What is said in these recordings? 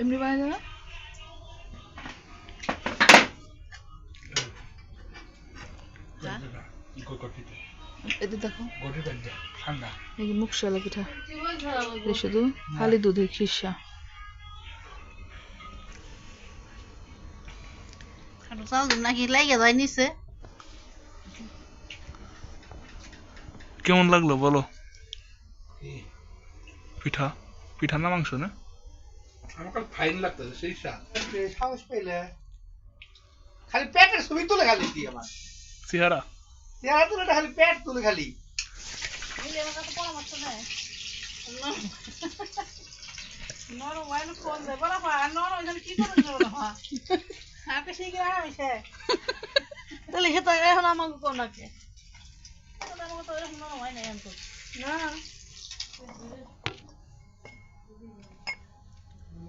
এমনি বানাই না? হ্যাঁ? এতে দেখো। এই যে মুখশালা পিঠা। এই শুধু খালি দুধের খিসা। খাটো চাল নাকি? লাগে যায় নিচে। কেমন লাগল বলো? পিঠা। পিঠা না মাংস না? আমার কাছে ফাইন লাগতেছে সেই স্বাদ সাহস পেলে খালি পেটের ছবি তুলে খালি দিয়ে আমার। চেহারা চেহারা তুলে খালি পেট তুলে খালি। হয় না হয় এখানে হয় আমাকে কোন নাকে আমাকে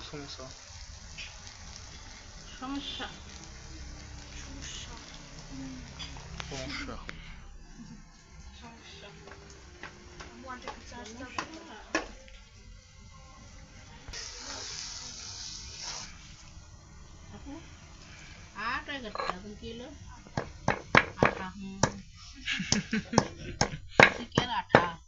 নরম হয় না এখন তো না ওটা কি গোল খাই না ওটা মুরগ সমস্যা সমস্যা সমস্যা আটা করতে তুমি কিলো আটা হুম চিকেন আটা কাঁঠালের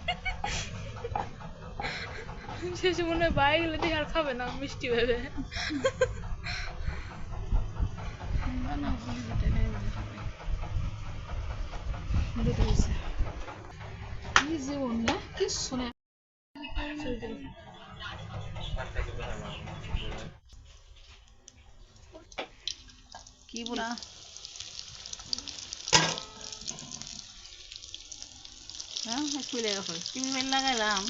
মনে হয় বাইরে গেলে আর খাবে না, মিষ্টি ভেবে। কি জীবন না কি শুনে কি বলা হ্যাঁ গেছে টিভি বাইল লাগাইলাম।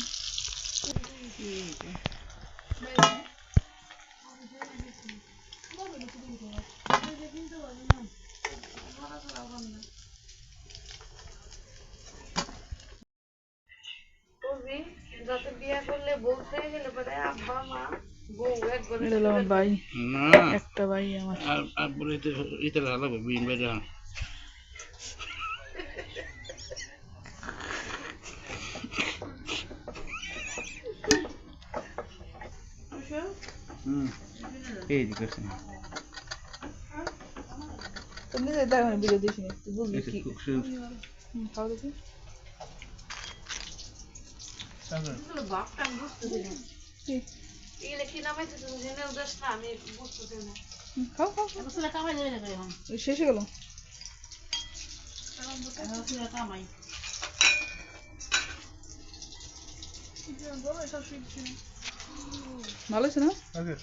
যাতে বিয়ে করলে বউ হয়ে গেলে পরে আব্বা মা বউ একবার এটা হলো আমার ভাই না একটা ভাই আমার আর আর বলে এটা এটা লাগবে বিন বাইরে এই যে করছেন। তুমি নিজে দেখো না ভিডিও দেখিনি তুই বুঝবি কি? খাও দেখি খাও। খাও। ছেলে কামাই দেবে যাবে এখন? ওই শেষে গেল